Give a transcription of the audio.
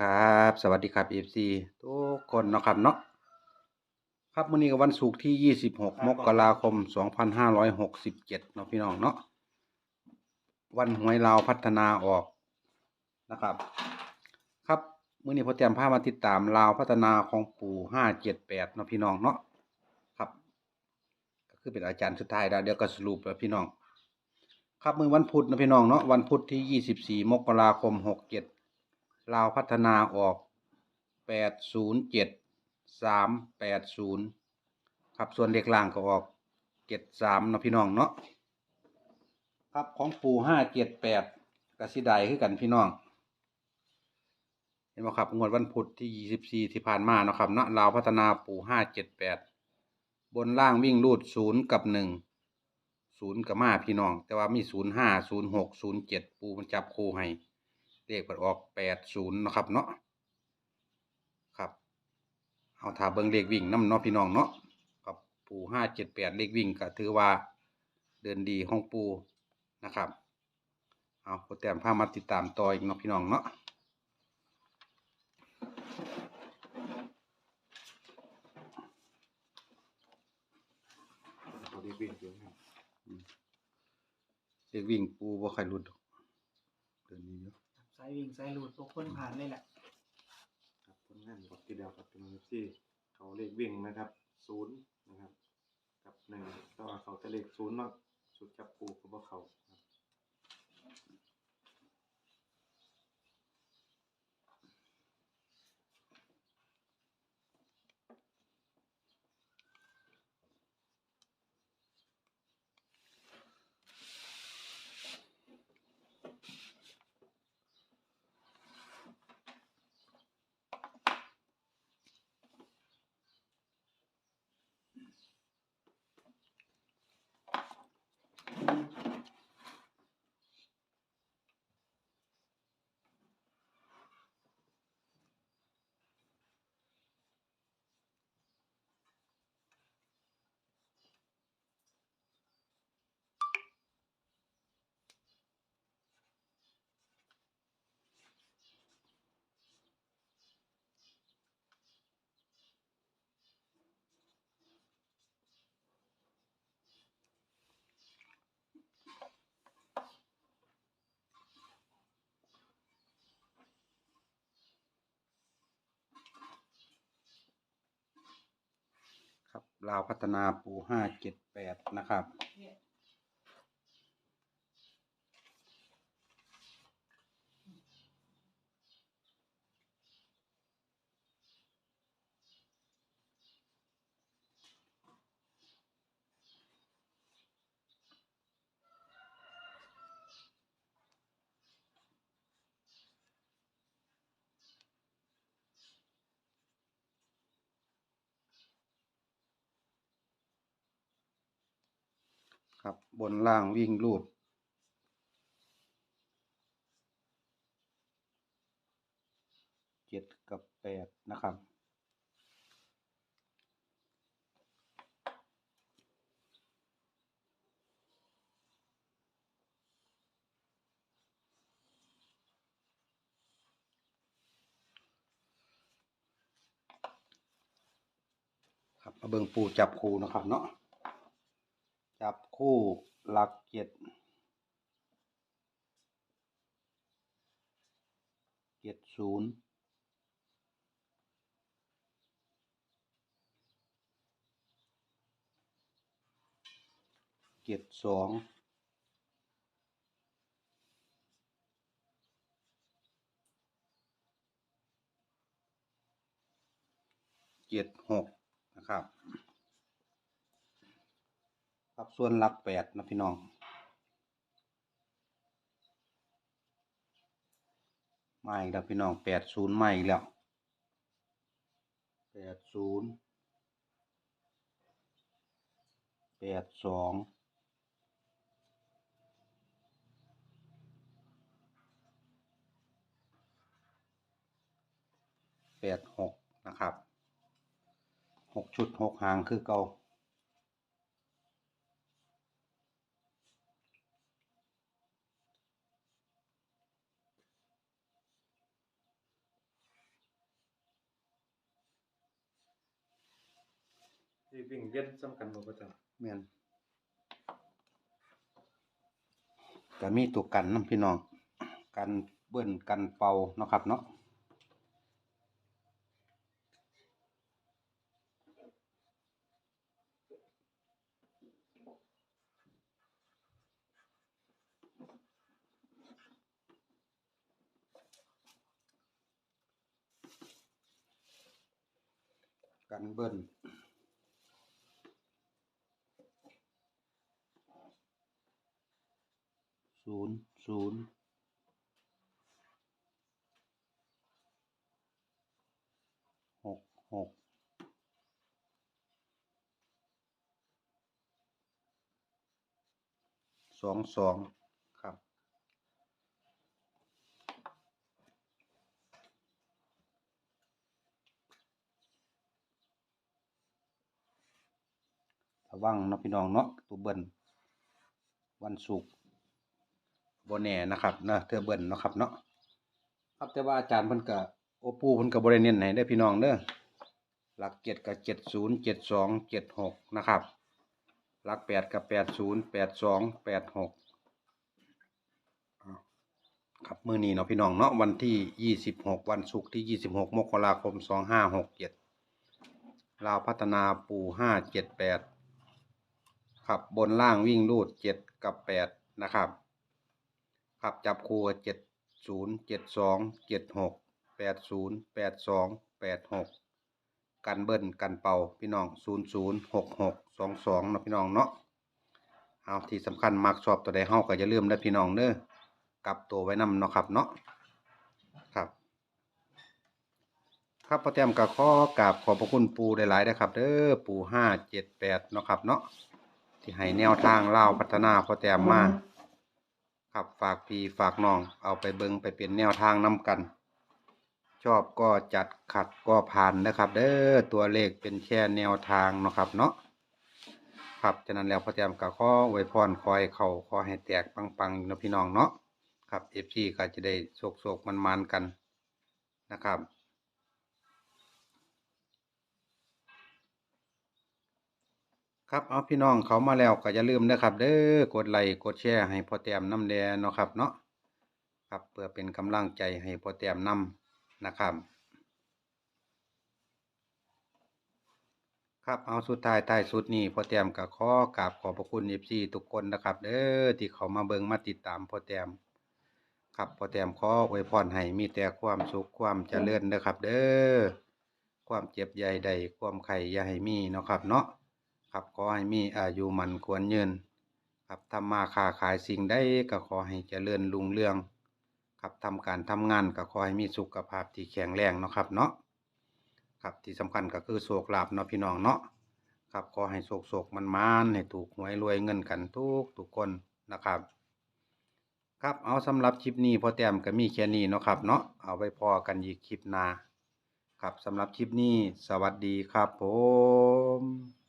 ครับ สวัสดีครับ FC ทุกคนเนาะครับเนาะครับมื้อนี้ก็วันศุกร์ที่ 26 มกราคม 2567เนาะพี่น้องเนาะวันหวยลาวพัฒนาออกนะครับ ครับมื้อนี้พอเตรียมพามาติดตามลาวพัฒนาของปู่578เนาะพี่น้องเนาะครับ ก็คือเป็นอาจารย์สุดท้ายแล้วเดี๋ยวก็สรุปแล้วพี่น้อง ครับมื้อวันพุธเนาะพี่น้องเนาะวันพุธที่ 24 มกราคม 67 ลาวพัฒนาออกแปดศูนย์เจ็ดสามแปดศูนย์ครับส่วนเลขล่างก็ออกเจ็ดสามเนาะพี่น้องเนาะครับของปู่ห้าเจ็ดแปดกสิไดคือกันพี่น้อง เห็นไหมครับงวดวันพุธที่ยี่สิบสี่ที่ผ่านมาเนาะครับเนาะลาวพัฒนาปู่ห้าเจ็ดแปดบนล่างวิ่งรูดศูนย์กับหนึ่งศูนย์กับมาพี่น้อง แต่ว่ามีศูนย์ห้าศูนย์หกศูนย์เจ็ดปูมันจับคู่ให้ เลขเปิดออกแปดศูนย์นาะครับเนาะครับ เอาถ้าเบิ่งเลขวิ่งน้ำเนาะพี่น้องเนาะกับปูห้าเจ็ดแปดเลขวิ่งก็ถือว่าเดินดีของปูนะครับ เอาโปรแกรมพามาติดตามต่ออีกเนาะพี่น้องเนาะเขาได้วิ่งเยอะมากเลขวิ่งปูบ่ใครรุดดอกเดินดีเยอะ สายวิ่งสายหลุดทุกคนผ่านเลยแหละครับผลงานบอกทีเดียวครับเป็นที่เขาเลขวิ่งนะครับศูนย์นะครับ กับหนึ่งต่อเขาจะเลขศูนย์เนาะสุดจับปูกับ่เขา ลาวพัฒนาปูห้าเจ็ดแปดนะครับ ครับบนล่างวิ่งรูด เจ็ดกับแปดนะครับครับมาเบิ่งปูจับคูนะครับเนาะ จับคู่หลักเจ็ดเจ็ดศูนย์เจ็ดสองเจ็ดหกนะครับ ครับส่วนหลักแปดนะพี่น้อง มาอีกแล้วพี่น้องแปดศูนย์มาอีกแล้วแปดศูนย์แปดสองแปดหกนะครับหกชุดหกหางคือเก่า เลขวิ่งเด่นสำคัญบ่ประจำแม่นก็มีตัวกันนํพี่น้อง กันเบิ้นกันเป่าเนาะครับเนาะกันเบิ้น ศูนย์ศูนย์หกหกสองสองครับระวังนะพี่น้องเนาะตัวเบิ้นวันศุกร์ บ่แน่นะครับเนะเธอเบิ้นเนาะครับเนาะครับแต่ว่าอาจารย์เพิ่นก็โอปูเพิ่นก็บ่ได้เน้นให้เด้พี่น้องเด้อหลักเจ็ดกับเจ็ดศูนย์เจ็ดสองเจ็ดหกนะครับ หลักแปดกับแปดศูนย์แปดสองแปดหกครับมื้อนี้เนาะพี่น้องเนาะวันที่ยี่สิบหกวันศุกร์ที่ยี่สิบหกมกราคมสองห้าหกเจ็ดลาวพัฒนาปูห้าเจ็ดแปดครับบนล่างวิ่งรูดเจ็ดกับแปดนะครับ ครับจับคู่เจ็ดศูนย์เจ็ดสองเจ็ดหกแปดศูนย์แปดสองแปดหกกันเบิ้ลกันเป่าพี่น้องศูนย์ศูนย์หกหกสองสองนะพี่น้องเนาะเอาที่สำคัญมักชอบตัวใดเฮาก็อย่าลืมนะพี่น้องเด้อกลับตัวไว้นำเนาะครับเนาะครับ ครับพอแต้มก็ขอกราบขอบพระคุณปูหลายๆนะครับ เด้อปูห้าเจ็ดแปดเนาะครับเนาะที่ให้แนวทางเล่าพัฒนาพอแต้มมา ครับฝากพี่ฝากน้อง เอาไปเบิงไปเป็นแนวทางนำกัน ชอบก็จัดขัดก็ผ่านนะครับ เด้อตัวเลขเป็นแค่แนวทางเนาะครับ เนาะครับฉะนั้นแล้วพอแต้มก็ขอไวพรคอยเขาขอให้แตกปังๆนะพี่น้องเนาะครับเอฟซีก็จะได้โศกๆมันๆกันนะครับ ครับเอาพี่น้องเขามาแล้วก็อย่าลืมนะครับเด้อกดไลค์กดแชร์ให้พ่อแต้มน้ำแดงเนาะครับเนาะครับเพื่อเป็นกำลังใจให้พ่อแต้มนํนะครับ ครับเอาสุดท้ายท้ายสุดนี้พ่อแต้มก็ขอกราบขอบพระคุณเอฟซีทุกคนนะครับเด้อที่เขามาเบิ่งมาติดตามพ่อแต้มครับพ่อแต้มขออวยพรให้มีแต่ความสุขความเจริญนะครับ เด้อความเจ็บใหญ่ใดความไข่อย่าให้มีเนาะครับเนาะ ครับขอให้มีอายุมันควรยืนครับทำมาค้าขายสิ่งใดก็ขอให้เจริญรุ่งเรือง ครับทำการทำงานก็ขอให้มีสุขภาพที่แข็งแรงเนาะครับเนาะครับที่สำคัญก็คือโชคลาภเนาะพี่น้องเนาะครับขอให้โชคโชคมันมานให้ถูกหวยรวยเงินกันทุกทุกคนนะครับ ครับเอาสำหรับคลิปนี้พอแต้มก็มีแค่นี้เนาะครับเนาะเอาไว้พอกันอีกคลิปหน้าครับสำหรับคลิปนี้สวัสดีครับผม